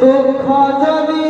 দুঃখ যদি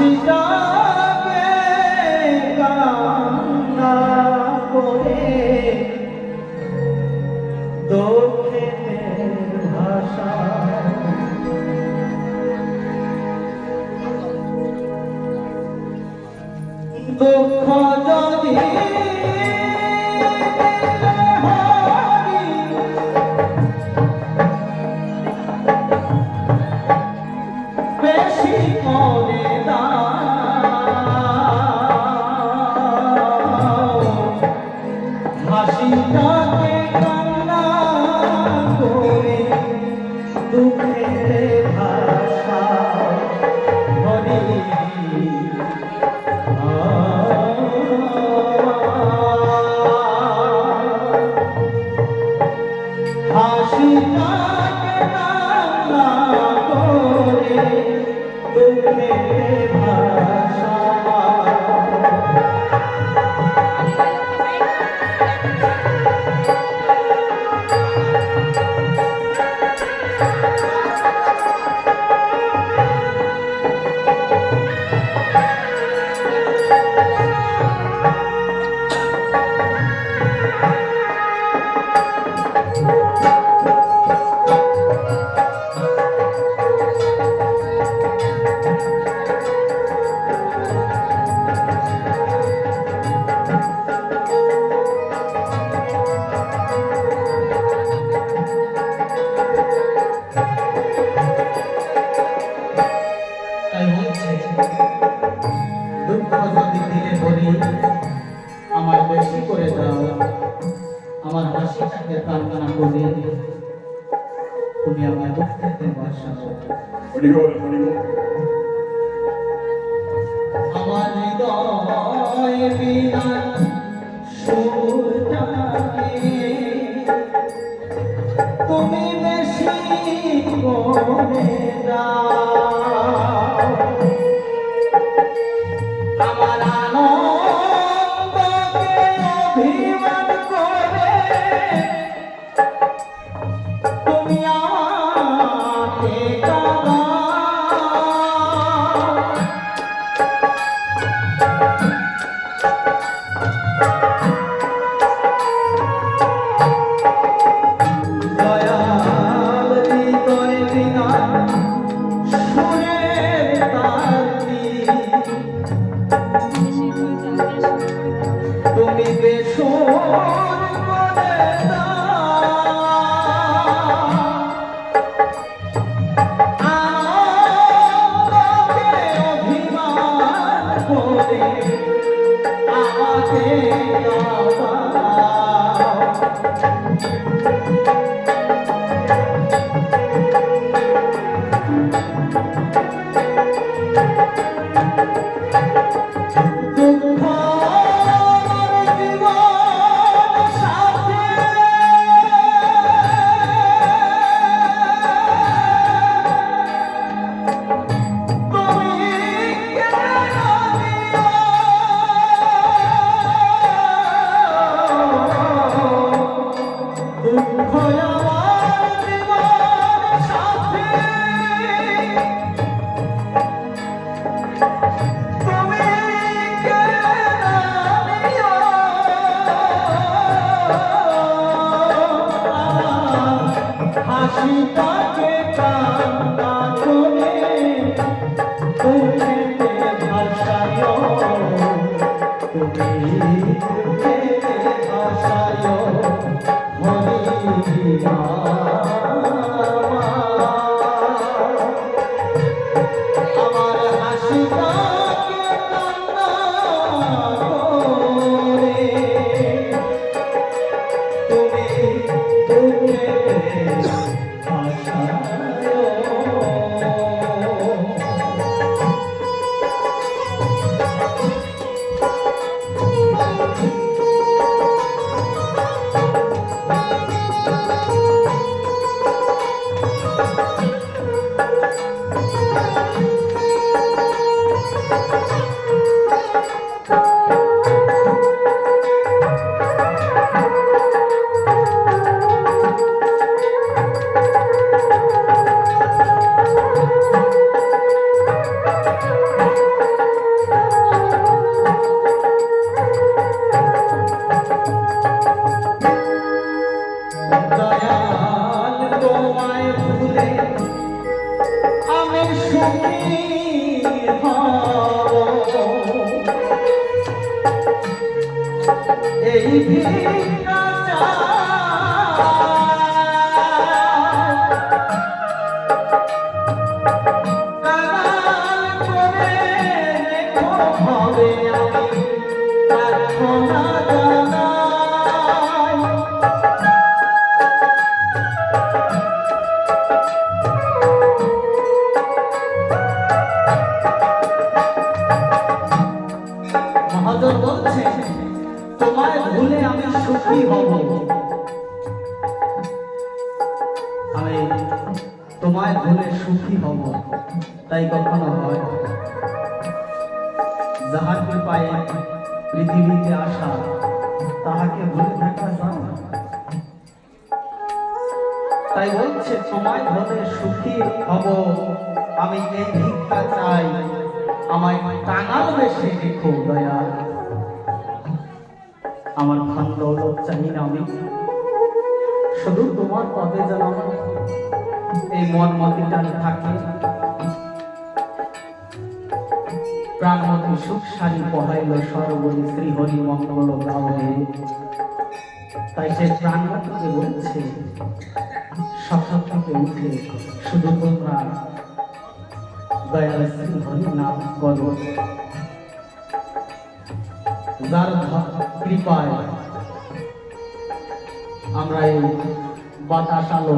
আমার দুঃখের দুঃখ যদি দিলে ধরি আমার বেশি করে দাও। আমার হাসিটাকে কান্না করে তুমি আমার দুঃখেতে বর্ষা হরিবল হরিবল আমার হৃদয় বিনা সুরটাকে। তুমি বেশি করে দাও। আমার তুমি বেসর Happy birthday. যাহার কৃপায় পৃথিবীতে আসা, তাহাকে ভুলে থাকা যায়। তাই বলছে, তোমায় ভুলে সুখী হব। আমি এই ভিক্ষা চাই। আমায় কাঙাল বেশি দেখো দয়া। আমার খান দৌলত চাই না আমি। শুধু তোমার পদে যেন এই মন মতিটা থাকে। প্রাণমতি সুখ সারি পহাইল সর্বরি শ্রী হরি মঙ্গল গাওয়ে তাই সে প্রাণমতিকে বলছে সকাল উঠে শুধু তোমরা দয়াল শ্রী হরি নাম করো যার কৃপায় আমরা এই বাতাস আলো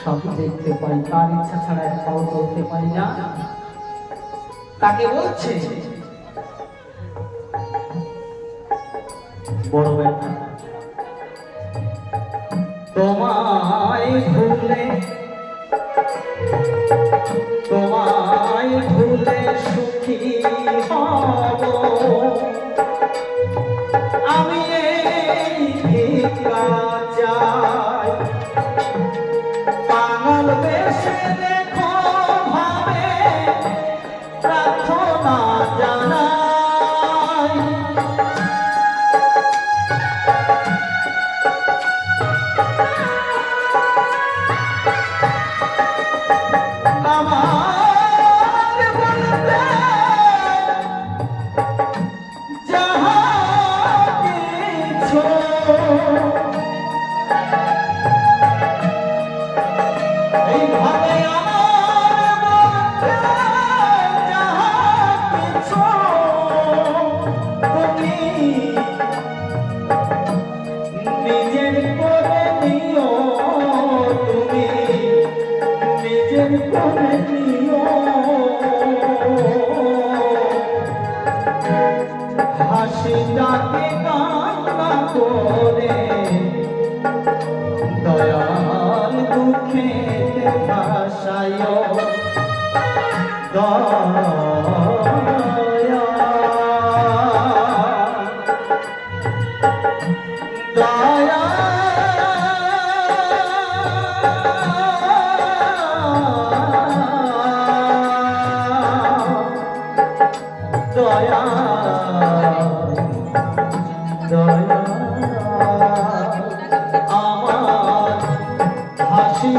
সব দেখতে পাই, তার ইচ্ছা ছাড়া এক পাও চলতে পারি না। তাকে বলছে? বড় ব্যথা তোমায় ভুলে তোমায় ভুলে সুখী হব। হাসিটাকে কান্না করে। দয়াল দুঃখে ভাসায়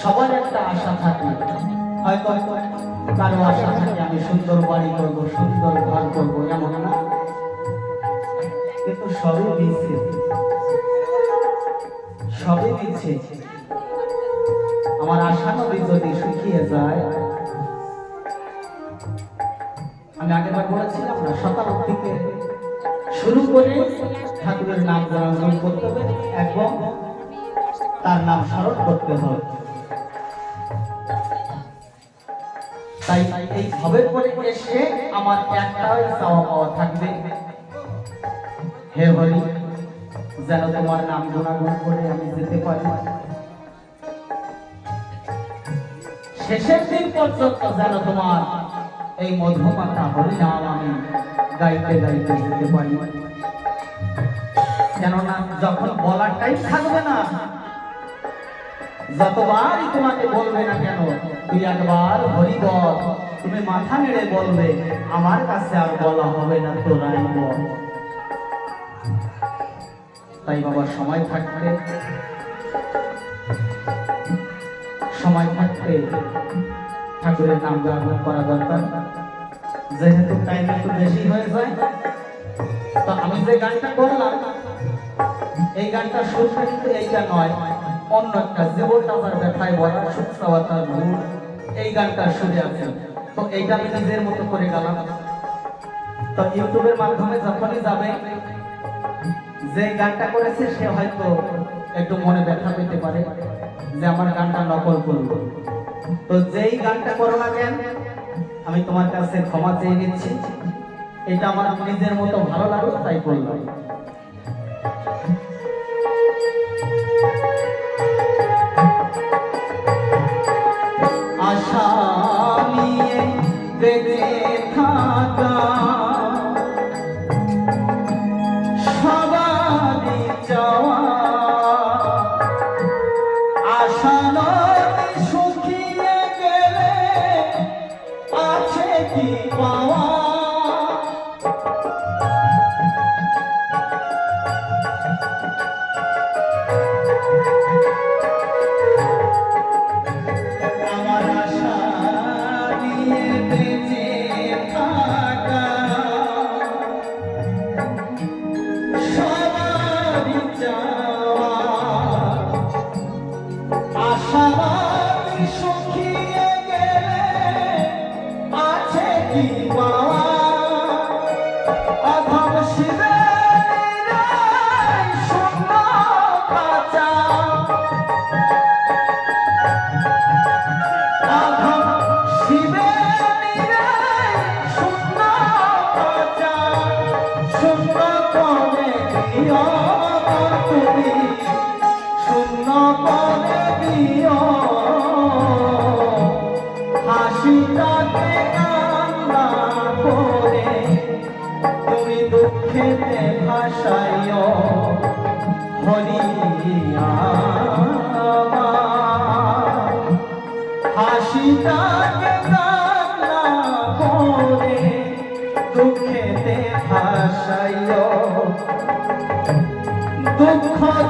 সবার একটা আশা থাকে। হয়তো কারও আশা থাকে, আমি সুন্দর বাড়ি করব, সুন্দর ঘর করব, এমন না। কিন্তু সবই মিথ্যে সবই মিথ্যে আমার আশা নদী যদি শুকিয়ে যায়, আমি আগেবার বলেছিলাম না সকাল থেকে শুরু করে ঠাকুরের নাম গান করতে হবে এবং তার নাম স্মরণ করতে হবে। তাই আমার একটাই পাওয়া থাকবে। হে হরি, যেন তোমার নাম গুণাগুণ করে আমি যেতে পারি। শেষের দিন পর্যন্ত যেন তোমার এই মধুমাতা হরি নাম আমি গাইতে গাইতে যেতে পারি। কেননা যখন বলার টাইম থাকবে না, যতবারই তোমাকে বলবে না কেন তুই একবার হরি বল, তুমি মাথা নেড়ে বলবে, আমার কাছে আর বলা হবে না তোরাই বল। তাই বাবা, সময় থাকতে সময় থাকতে ঠাকুরের নাম গান করা দরকার। যেহেতু টাইম একটু বেশি হয়ে যায়, তো আমি যে গানটা করলাম, এই গানটা সুরটা কিন্তু এইটা নয়, অন্য একটা জীবনটা আমার ব্যথায় বলা সুখাওয়াতার ভুল এই গানটা সুরে আছে। তো এইটা আমি নিজের মতো করে গেলাম। তো ইউটিউবের মাধ্যমে যখনই যাবে, যে গানটা করেছে, সে হয়তো একটু মনে ব্যথা পেতে পারে যে আমার গানটা নকল করল। তো যেই গানটা করো না কেন, আমি তোমার কাছে ক্ষমা চেয়ে নিচ্ছি। এটা আমার নিজের মতো ভালো লাগল, তাই করলাম। থাকা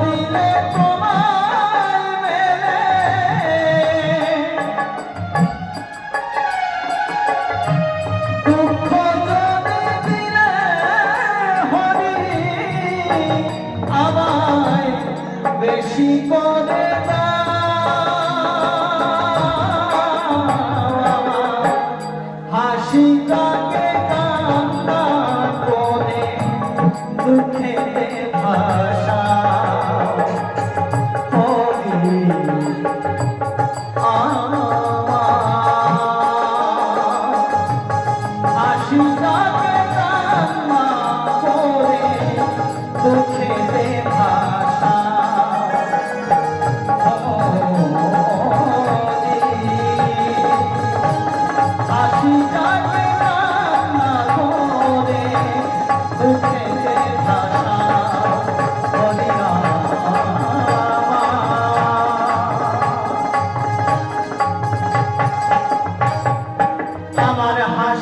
দিলে তোমায়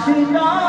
আসি না